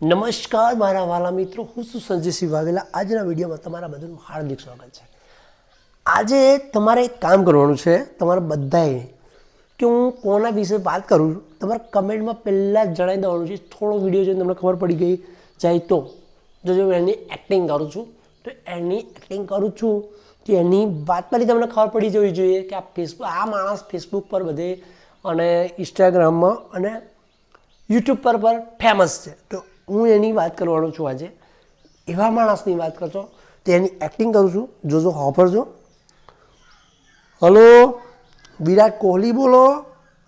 નમસ્કાર મારા વાલા મિત્રો, હું શું સંજયસિંહ વાઘેલા. આજના વિડીયોમાં તમારા બધાનું હાર્દિક સ્વાગત છે. આજે તમારે એક કામ કરવાનું છે, તમારે બધાએ કે હું કોના વિશે વાત કરું છું, તમારે કમેન્ટમાં પહેલાં જ જણાવી દેવાનું છે. થોડો વીડિયો જોઈને તમને ખબર પડી ગઈ જાય તો. જો હું એની એક્ટિંગ કરું છું, તો એની એક્ટિંગ કરું છું કે એની વાત પરથી તમને ખબર પડી જવી જોઈએ કે આ ફેસબુક આ માણસ ફેસબુક પર બધે અને ઇન્સ્ટાગ્રામમાં અને યુટ્યુબ પર પર ફેમસ છે. તો હું એની વાત કરવાનો છું આજે. એવા માણસની વાત કરશો, તો એની એક્ટિંગ કરું છું. જોજો હોફરજો હલો? વિરાટ કોહલી બોલો.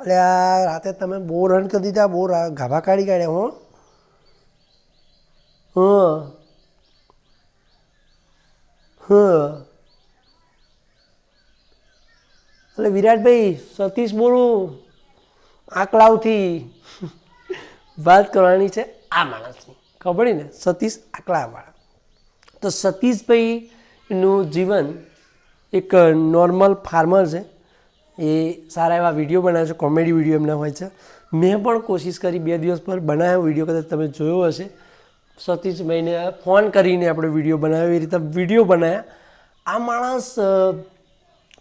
અરે આ રાતે તમે બહુ રન કરી દીધા, બહુ ગાભા કાઢી કાઢ્યા હો. હા. હા. એટલે વિરાટભાઈ, સતીશ બોલું. આકલાવથી વાત કરવાની છે. આ માણસની ખબર ને? સતીશ આકલાવાળા. તો સતીશભાઈનું જીવન એક નોર્મલ ફાર્મર છે. એ સારા એવા વીડિયો બનાવે છે, કોમેડી વીડિયો એમના હોય છે. મેં પણ કોશિશ કરી બે દિવસ પર બનાવ્યો વીડિયો, કદાચ તમે જોયો હશે. સતીશભાઈને ફોન કરીને આપણે વીડિયો બનાવ્યો એ રીતે વીડિયો બનાવ્યા આ માણસ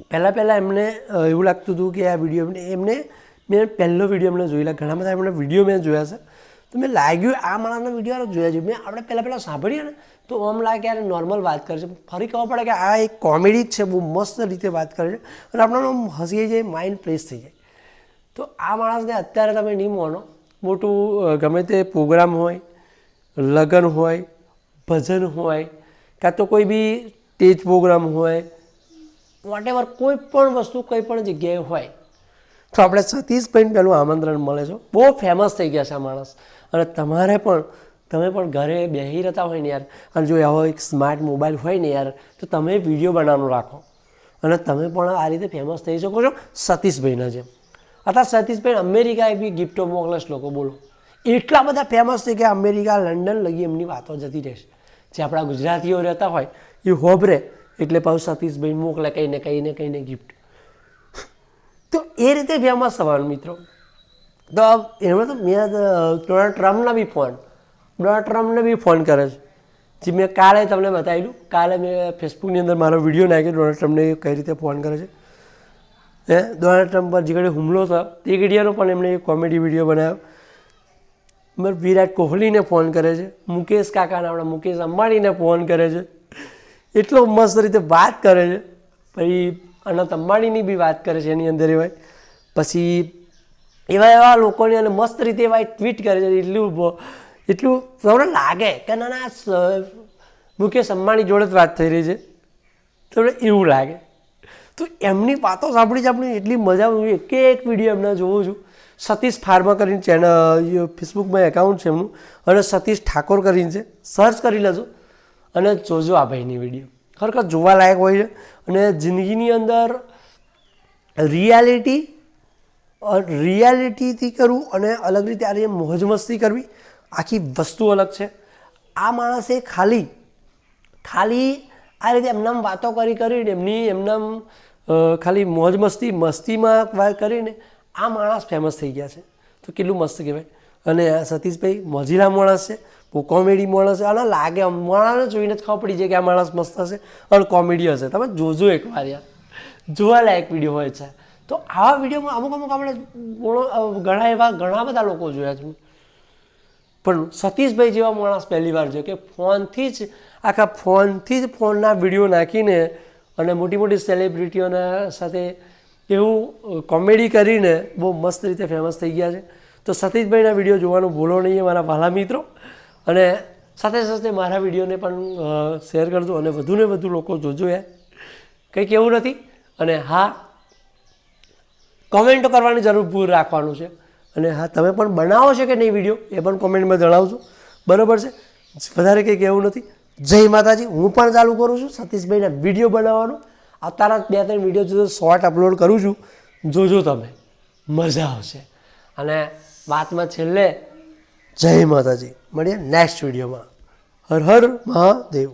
પહેલાં પહેલાં એમને એવું લાગતું હતું કે આ વીડિયો એમને એમને મેં પહેલો વીડિયો એમને જોયેલા. ઘણા બધા એમણે વીડિયો મેં જોયા છે. તો મેં લાગ્યું આ માણસના વીડિયો જોયા છે. મેં આપણે પહેલાં પહેલાં સાંભળીએ ને, તો આમ લાગે યાર નોર્મલ વાત કરે છે. ફરી ખબર પડે કે આ એક કોમેડી જ છે, બહુ મસ્ત રીતે વાત કરે છે. અને આપણને આમ હસી જાય માઇન્ડ ફ્રેશ થઈ જાય. તો આ માણસને અત્યારે તમે નહીં માનો. મોટું ગમે તે પ્રોગ્રામ હોય, લગ્ન હોય, ભજન હોય, કાં તો કોઈ બી સ્ટેજ પ્રોગ્રામ હોય વોટેવર કોઈ પણ વસ્તુ, કોઈ પણ જગ્યાએ હોય તો આપણે સતીશભાઈને પહેલું આમંત્રણ મળે છે. બહુ ફેમસ થઈ ગયા છે આ માણસ. અને તમારે પણ, તમે પણ ઘરે બેસી રહેતા હોય ને યાર. અને જો આવો એક સ્માર્ટ મોબાઈલ હોય ને યાર, તો તમે વીડિયો બનાવવાનું રાખો. અને તમે પણ આ રીતે ફેમસ થઈ શકો છો સતીશભાઈના જેમ. અથવા સતીશભાઈ અમેરિકાએ બી ગિફ્ટો મોકલે છે લોકો બોલો. એટલા બધા ફેમસ થઈ ગયા અમેરિકા, લંડન લગી એમની વાતો જતી રહેશે. જે આપણા ગુજરાતીઓ રહેતા હોય, એ હોભરે. એટલે પાછું સતીશભાઈ મોકલે કંઈને કંઈને કંઈ ને કંઈ ને ગિફ્ટ તો એ રીતે વ્યામાં સવાલ મિત્રો. તો એમાં તો મેં ડોનાલ્ડ ટ્રમ્પના બી ફોન, ડોનાલ્ડ ટ્રમ્પને બી ફોન કરે છે. જે મેં કાલે તમને બતાવેલું કાલે મેં ફેસબુકની અંદર મારો વીડિયો નાખ્યો, ડોનાલ્ડ ટ્રમ્પને કઈ રીતે ફોન કરે છે. હે, ડોનાલ્ડ ટ્રમ્પ પર જે ઘડી હુમલો થયો, તે ઘડિયાનો પણ એમણે કોમેડી વીડિયો બનાવ્યો. વિરાટ કોહલીને ફોન કરે છે, મુકેશ કાકાને, આપણા મુકેશ અંબાણીને ફોન કરે છે. એટલો મસ્ત રીતે વાત કરે છે. પછી અનંત અંબાણીની બી વાત કરે છે એની અંદર એવાય પછી એવા એવા લોકોની અને મસ્ત રીતે એવા ટ્વીટ કરે છે, એટલું એટલું તમને લાગે કે ના ના મુકેશ અંબાણી જોડે જ વાત થઈ રહી છે. તમને એવું લાગે. તો એમની વાતો સાંભળી સાંભળી એટલી મજા આવી. એક એક વીડિયો એમને જોઉં છું. સતીશ ફાર્મા કરીને ચેનલ ફેસબુકમાં એકાઉન્ટ છે એમનું. અને સતીશ ઠાકોર કરીને છે. સર્ચ કરી લેજો. અને જોજો આ ભાઈની વીડિયો ખરેખર જોવાલાયક હોય છે. અને જિંદગીની અંદર રિયાલિટી રિયાલિટીથી કરવું અને અલગ રીતે આ મોજ મસ્તી કરવી, આખી વસ્તુ અલગ છે. આ માણસે ખાલી ખાલી આ રીતે એમનામ વાતો કરી કરીને, એમની એમનામ ખાલી મોજ મસ્તી મસ્તીમાં વાત કરીને આ માણસ ફેમસ થઈ ગયા છે. તો કેટલું મસ્ત કહેવાય. અને સતીશભાઈ મોજીલા માણસ છે. કોમેડી માણસ અને લાગે માણસ જોઈને જ ખબર પડી જાય કે આ માણસ મસ્ત હશે. અને કોમેડી હશે. તમે જોજો એકવાર યાર. જોવાલાયક વીડિયો હોય છે. તો આવા વિડીયોમાં અમુક અમુક આપણે ઘણો- ઘણા એવા ઘણા બધા લોકો જોયા છે. પણ સતીશભાઈ જેવા માણસ પહેલી વાર જોયો કે ફોનથી જ, આખા ફોનથી જ ફોનના વીડિયો નાખીને અને મોટી મોટી સેલિબ્રિટીઓના સાથે એવું કોમેડી કરીને બહુ મસ્ત રીતે ફેમસ થઈ ગયા છે. તો સતીશભાઈના વીડિયો જોવાનું ભૂલો નહીં મારા વહાલા મિત્રો. અને સાથે સાથે મારા વિડીયોને પણ શેર કરજો અને વધુને વધુ લોકો જોજો યાર કંઈક એવું નથી. અને હા કોમેન્ટો કરવાની જરૂર પૂર રાખવાનું છે. અને હા, તમે પણ બનાવો છો કે નહીં વીડિયો, એ પણ કોમેન્ટમાં જણાવજો. બરાબર છે? વધારે કંઈક એવું નથી. જય માતાજી, હું પણ ચાલુ કરું છું. સતીશભાઈના વીડિયો બનાવવાનું. અત્યારે બે ત્રણ વીડિયો જો શોર્ટ અપલોડ કરું છું. જોજો તમે. મજા આવશે. અને વાતમાં છેલ્લે જય માતાજી. મળીએ નેક્સ્ટ વિડીયોમાં હર હર મહાદેવ.